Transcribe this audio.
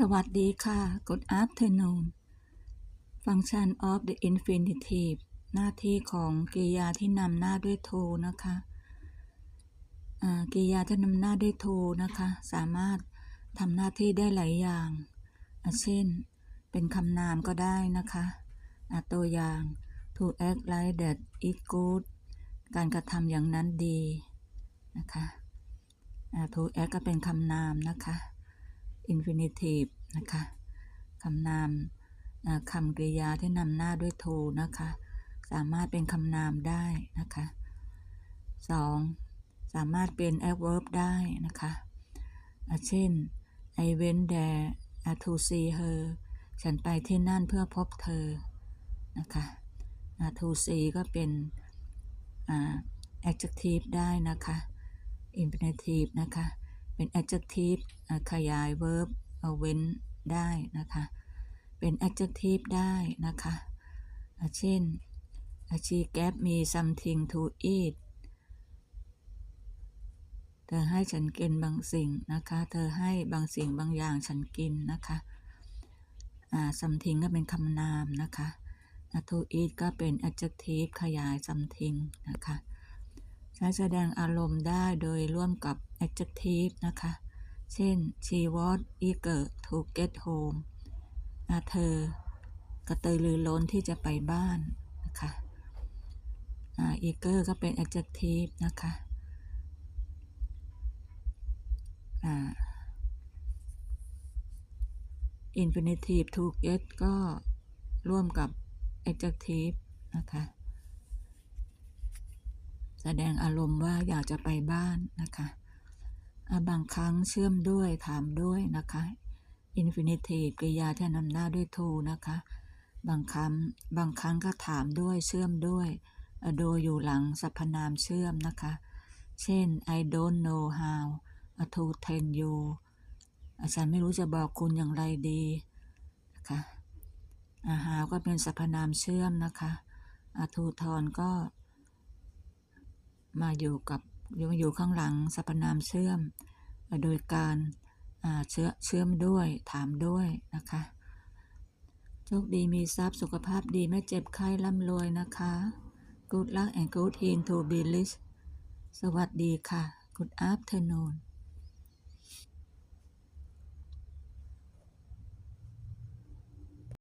สวัสดีค่ะ Good afternoon Function of the infinitive หน้าที่ของกริยาที่นำหน้าด้วย to นะคะกริยาที่นำหน้าด้วย to นะคะ สามารถทำหน้าที่ได้หลายอย่าง เช่น เป็นคำนามก็ได้นะคะะตัวอย่าง to act like that is good การกระทำอย่างนั้นดีนะคะะ to act ก็เป็นคำนามนะคะ infinitive นะคะคำนามคำกริยาที่นำหน้าด้วย to นะคะ สามารถเป็นคำนามได้นะคะ 2. สามารถเป็น adverb ได้นะคะเช่น I went there to see her ฉันไปที่นั่นเพื่อพบเธอ นะคะ to see ก็เป็นอ่า adjective ได้นะคะ infinitive นะคะ เป็น adjective ขยาย verb เอาเว้นได้นะคะ เป็น adjective ได้นะคะ เช่น she gave me something to eat เธอให้ฉันกินบางสิ่งนะคะ เธอให้บางสิ่งบางอย่างฉันกินนะคะอ่า something ก็เป็นคำนามนะคะะ to eat ก็เป็น adjective ขยาย something นะคะ ใช้แสดงอารมณ์ได้โดยร่วมกับ adjective นะคะ เช่น she was eager to get home เธอกระตือรือร้นที่จะไปบ้านนะคะ eager ก็เป็น adjective นะคะอ infinitive to get ก็ร่วมกับ adjective นะคะ แสดงอารมณ์ว่าอยากจะไปบ้านนะคะ บางครั้งเชื่อมด้วยถามด้วยนะคะ infinitive กริยาที่นำหน้าด้วย to นะคะ บางครั้งบางครั้งก็ถามด้วยเชื่อมด้วยโดยอยู่หลังสรรพนามเชื่อมนะคะ เช่น I don't know how to tell you อะฉันไม่รู้จะบอกคุณอย่างไรดีนะคะอะ how ก็เป็นสรรพนามเชื่อมนะคะอะ to ทอนก็มาอยู่กับ มาอยู่ข้างหลังสรรพนามเชื่อม โดยการเชื่อเชื่อมด้วยถามด้วยนะคะโชคดีมีทรัพย์สุขภาพดีไม่เจ็บไข้ร่ำรวยนะคะ Good luck and good in to be rich สวัสดีค่ะ Good afternoon